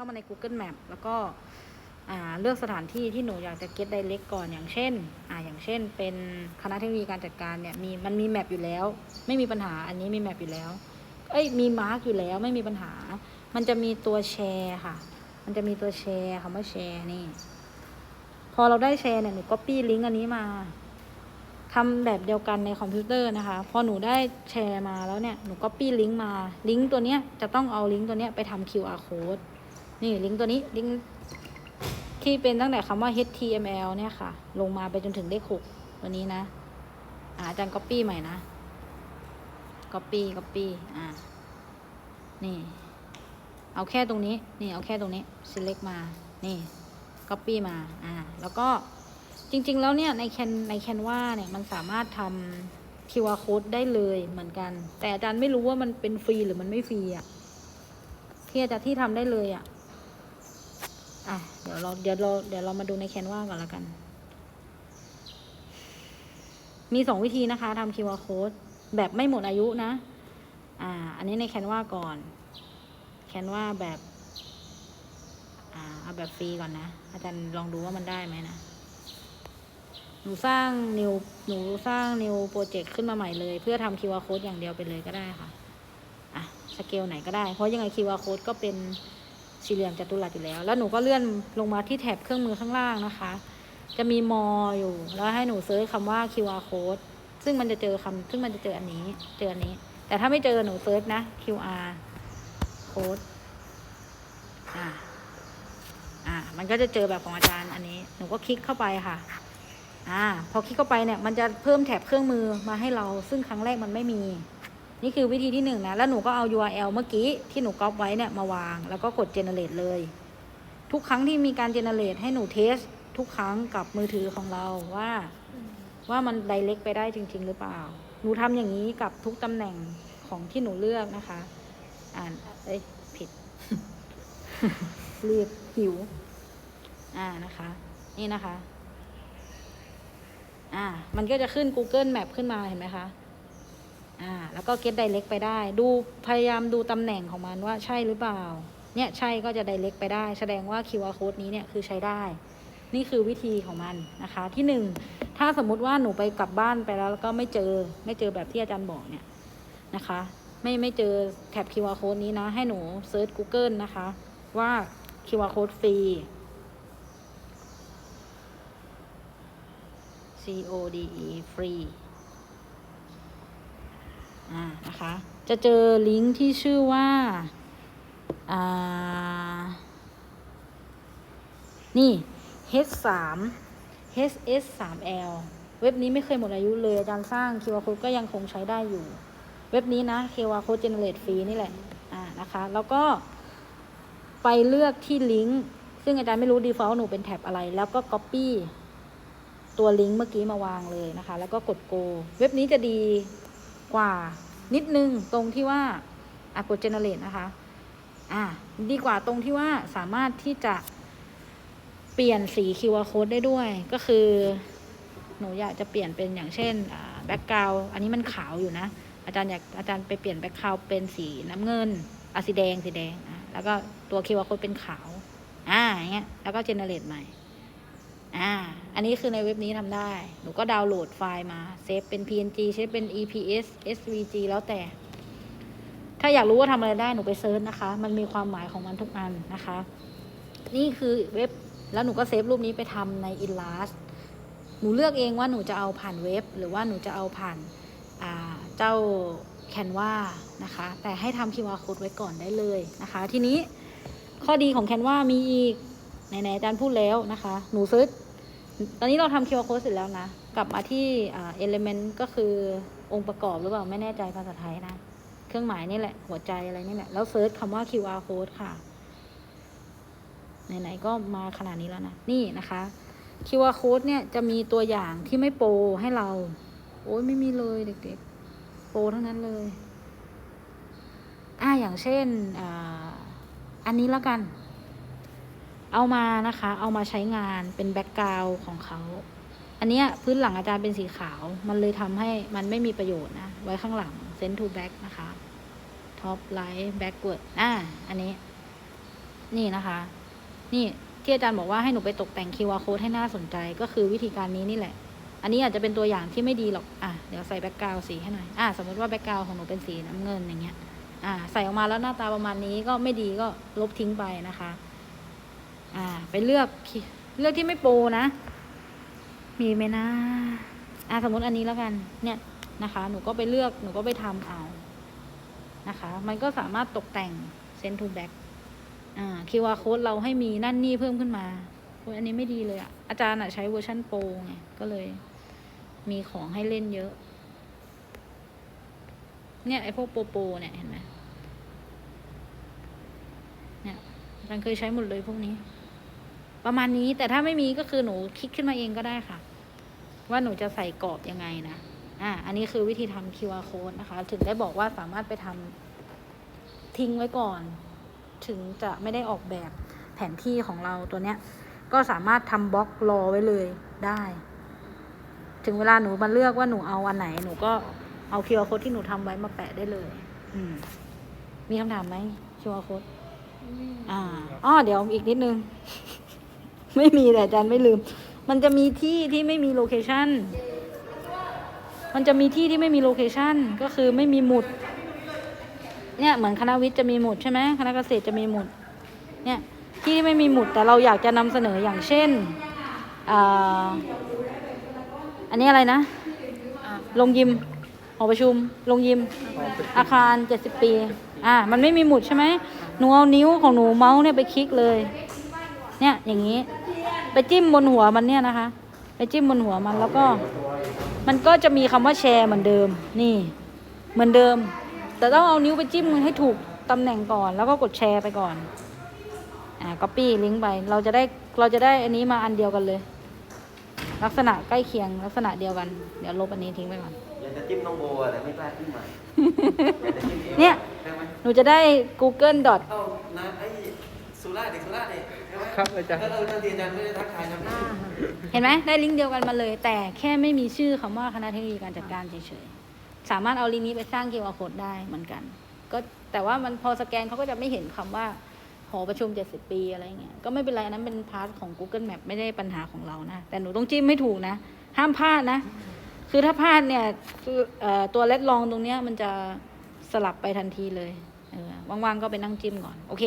เข้ามาใน Google Map แล้วก็เลือกสถานที่ที่หนูอยากจะ get direct ก่อนอย่างเช่นอ่าอย่างเช่น เป็นคณะเทคโนโลยีการจัดการเนี่ยมีมันมีแมปอยู่แล้ว ไม่มีปัญหาอันนี้มีแมปอยู่แล้วเอ้ยมีมาร์กอยู่แล้วไม่มีปัญหา มันจะมีตัวแชร์ค่ะ มันจะมีตัวแชร์คำว่าแชร์นี่ พอเราได้แชร์เนี่ยหนูก็ปี้ลิงก์อันนี้มาทำแบบเดียวกันในคอมพิวเตอร์นะคะ พอหนูได้แชร์มาแล้วเนี่ยหนูก็ปี้ลิงก์มาลิงก์ตัวเนี้ยจะต้องเอาลิงก์ตัวเนี้ยไปทำ QR code นี่ลิงก์ตัวนี้ลิงก์ที่เป็นตั้งแต่คำว่า HTML เนี่ยค่ะ ลงมาไปจนถึงเลขหกตัวนี้นะอาจารย์ copy ใหม่นะ copy copy อ่า นี่ เอาแค่ตรงนี้ นี่ เอาแค่ตรงนี้ select มา นี่ copy มา อ่า แล้วก็จริง ๆ แล้วเนี่ย ในแคนในแคนวาเนี่ย มันสามารถทำ QR code ได้เลยเหมือนกัน แต่อาจารย์ไม่รู้ว่ามันเป็นฟรีหรือมันไม่ฟรีอะที่อาจารย์ที่ทำได้เลยอะ อะเดี๋ยวเราเดี๋ยวเราเดี๋ยวเรามาดูในแคนวาก่อนละกัน มีสองวิธีนะคะทำ QR code แบบไม่หมดอายุนะ อ่า อันนี้ในแคนวาก่อน แคนวาแบบ อ่า เอาแบบฟรีก่อนนะ อาจารย์ลองดูว่ามันได้ไหมนะ หนูสร้าง new หนูสร้าง new project ขึ้นมาใหม่เลย เพื่อทำ QR code อย่างเดียวไปเลยก็ได้ค่ะ อะ สเกลไหนก็ได้ เพราะยังไง QR code ก็เป็น สี่เหลี่ยมจัตุรัสอยู่แล้ว แล้วหนูก็เลื่อนลงมาที่แถบเครื่องมือข้างล่างนะคะ จะมีมออยู่ แล้วให้หนูเซิร์ชคำว่า QR code ซึ่งมันจะเจอคำซึ่งมันจะเจออันนี้ เจออันนี้ แต่ถ้าไม่เจอหนูเซิร์ชนะ QR code อ่าอ่า มันก็จะเจอแบบของอาจารย์อันนี้ หนูก็คลิกเข้าไปค่ะ อ่า พอคลิกเข้าไปเนี่ย มันจะเพิ่มแถบเครื่องมือมาให้เรา ซึ่งครั้งแรกมันไม่มี นี่คือวิธีที่หนึ่งนะ แล้วหนูก็เอา URL เมื่อกี้ที่หนูก๊อปไว้เนี่ยมาวาง แล้วก็กด generate เลย ทุกครั้งที่มีการ generate ให้หนูเทสทุกครั้งกับมือถือของเราว่า ว่ามัน direct ไปได้จริง ๆ หรือเปล่า หนูทำอย่างนี้กับทุกตำแหน่งของที่หนูเลือกนะคะ อ่าน เอ้ย ผิดเรียกหิว อ่านะคะ นี่นะคะ อ่า มันก็จะขึ้น Google Map ขึ้นมาเห็นไหมคะ อ่าแล้วก็ get direct ไปได้ ดูพยายามดูตำแหน่งของมันว่าใช่หรือเปล่า เนี่ยใช่ก็จะ direct ไปได้ แสดงว่า QR code นี้เนี่ยคือใช้ได้ นี่คือวิธีของมันนะคะ ที่หนึ่งถ้าสมมุติว่าหนูไปกลับบ้านไปแล้วแล้วก็ไม่เจอไม่เจอแบบที่อาจารย์บอกเนี่ยนะคะ ไม่ไม่เจอแท็บ QR code นี้นะ ให้หนูเซิร์ช Google นะคะ ว่า QR code ฟรี C O D E ฟรี อ่านะคะ จะเจอลิงก์ที่ชื่อว่าอ่านี่ H 3 H S 3 L เว็บนี้ไม่เคยหมดอายุเลยอาจารย์สร้าง QR code ก็ยังคงใช้ได้อยู่ เว็บนี้นะ QR code generate ฟรีนี่แหละอ่านะคะ แล้วก็ไปเลือกที่ลิงก์ซึ่งอาจารย์ไม่รู้ default หนูเป็นแท็บอะไร แล้วก็ copy ตัวลิงก์เมื่อกี้มาวางเลยนะคะ แล้วก็กด go เว็บนี้จะดี กว่านิดนึงตรงที่ว่าอะกด generate นะคะ อ่าดีกว่าตรงที่ว่าสามารถที่จะเปลี่ยนสี QR code ได้ด้วย ก็คือ หนูอยากจะเปลี่ยนเป็นอย่างเช่นแบ็กกราวอันนี้มันขาวอยู่นะ อาจารย์อยากอาจารย์ไปเปลี่ยนแบ็กกราวเป็นสีน้ำเงินอะสีแดงสีแดงอะแล้วก็ตัว QR code เป็นขาว อ่าอย่างเงี้ยแล้วก็ generate ใหม่ อ่า อันนี้คือในเว็บนี้ทำได้ หนูก็ดาวน์โหลดไฟล์มา เซฟเป็น PNG เซฟเป็น EPS SVG แล้วแต่ ถ้าอยากรู้ว่าทำอะไรได้ หนูไปเซิร์ชนะคะ มันมีความหมายของมันทุกอันนะคะ นี่คือเว็บ แล้วหนูก็เซฟรูปนี้ไปทำใน Inlast หนูเลือกเองว่าหนูจะเอาผ่านเว็บ หรือว่าหนูจะเอาผ่านาเจ้า Canva นะคะ แต่ให้ทำ QR code ไว้ก่อนได้เลยนะคะ ทีนี้ข้อดีของ Canva มีอีก ไหนๆอาจารย์พูดแล้วนะคะ หนูเซิร์ชตอนนี้เราทำ QR code เสร็จแล้วนะ กลับมาที่เอ่า element ก็คือองค์ประกอบหรือเปล่า ไม่แน่ใจภาษาไทยนะ เครื่องหมายนี่แหละ หัวใจอะไรนี่แหละ แล้วเซิร์ชคำว่า QR code ค่ะ ไหนๆก็มาขนาดนี้แล้วนะ นี่นะคะ QR code เนี่ยจะมีตัวอย่างที่ไม่โปรให้เรา โอ้ยไม่มีเลยเด็กๆ โปรทั้งนั้นเลย อ่าอย่างเช่น อ่า อันนี้แล้วกัน เอามานะคะ เอามาใช้งานเป็นแบ็กกราวของเขา อันเนี้ยพื้นหลังอาจารย์เป็นสีขาว มันเลยทำให้มันไม่มีประโยชน์นะ ไว้ข้างหลัง send to back นะคะ top right backward อ่าอันนี้ นี่นะคะ นี่ที่อาจารย์บอกว่าให้หนูไปตกแต่ง QR code ให้น่าสนใจก็คือวิธีการนี้นี่แหละ อันนี้อาจจะเป็นตัวอย่างที่ไม่ดีหรอก อะ เดี๋ยวใส่แบ็กกราวสีให้หน่อย อะสมมติว่าแบ็กกราวของหนูเป็นสีน้ำเงินอย่างเงี้ย อ่าใส่ออกมาแล้วหน้าตาประมาณนี้ก็ไม่ดีก็ลบทิ้งไปนะคะ อ่า ไปเลือกเลือกที่ไม่โปรนะ มีไหมนะอ่าสมมติอันนี้แล้วกัน เนี่ยนะคะ หนูก็ไปเลือกหนูก็ไปทำเอานะคะ มันก็สามารถตกแต่ง send to back อ่า QR code เราให้มีนั่นนี่เพิ่มขึ้นมาโอ้ยอันนี้ไม่ดีเลยอะอาจารย์อะใช้เวอร์ชันโปรไงก็เลย มีของให้เล่นเยอะ เนี่ยไอพวกโปรโปรเนี่ยเห็นไหมเนี่ยอาจารย์เคยใช้หมดเลยพวกนี้ ประมาณนี้แต่ถ้าไม่มีก็คือหนูคิดขึ้นมาเองก็ได้ค่ะ ว่าหนูจะใส่กรอบยังไงนะอ่าอันนี้คือวิธีทำ QR code นะคะ ถึงได้บอกว่าสามารถไปทำทิ้งไว้ก่อน ถึงจะไม่ได้ออกแบบแผนที่ของเราตัวเนี้ย ก็สามารถทำบล็อกรอไว้เลยได้ ถึงเวลาหนูมาเลือกว่าหนูเอาอันไหน หนูก็เอา QR code ที่หนูทำไว้มาแปะได้เลย อืม มีคำถามไหม QR code อ่าอ้อเดี๋ยวอีกนิดนึง ไม่มีแต่อาจารย์ไม่ลืม มันจะมีที่ที่ไม่มีโลเคชันมันจะมีที่ที่ไม่มีโลเคชันก็คือไม่มีหมุด เนี่ยเหมือนคณะวิทย์จะมีหมุดใช่ไหมคณะเกษตรจะมีหมุด เนี่ยที่ไม่มีหมุดแต่เราอยากจะนำเสนออย่างเช่นออันนี้อะไรนะลงยิมหอประชุมลงยิม อาคาร70ปี อ่า มันไม่มีหมุดใช่ไหมหนูเอานิ้วของหนูเมาส์เนี่ยไปคลิกเลย เนี่ยอย่างนี้ ไปจิ้มบนหัวมันเนี่ยนะคะ ไปจิ้มบนหัวมันแล้วก็ มันก็จะมีคำว่าแชร์เหมือนเดิม นี่ เหมือนเดิม แต่ต้องเอานิ้วไปจิ้มให้ถูกตำแหน่งก่อน แล้วก็กดแชร์ไปก่อนอ่า copy ลิงก์ไป เราจะได้เราจะได้อันนี้มาอันเดียวกันเลย ลักษณะใกล้เคียงลักษณะเดียวกัน เดี๋ยวลบอันนี้ทิ้งไปก่อนอยากจะจิ้มน้องโบอะแต่ไม่กล้าจิ้มใหม่อยากจะจิ้มเองเนี่ยได้ไหมหนูจะได้ google dot เอ้านะไอ้ สุราษฎร์เด็กสุราษฎร์เนี่ยใช่ไหมครับอาจารย์เออเออทันทีอาจารย์ไม่ได้ทักทายนะเห็นไหมได้ลิงก์เดียวกันมาเลย แต่แค่ไม่มีชื่อคำว่าคณะเทคโนโลยีการจัดการเฉยๆสามารถเอาลิงก์นี้ไปสร้าง QR code ได้เหมือนกัน ก็แต่ว่ามันพอสแกนเขาก็จะไม่เห็นคำว่าหอประชุม 70 ปีอะไรเงี้ยก็ไม่เป็นไรอันนั้นเป็นพาร์ทของ Google Map ไม่ได้ปัญหาของเรานะ แต่หนูต้องจิ้มไม่ถูกนะ ห้ามพลาดนะ คือถ้าพลาดเนี่ยคือเอ่อตัวเลดลองตรงเนี้ยมันจะสลับไปทันทีเลยเออว่างๆก็ไปนั่งจิ้มก่อน โอเค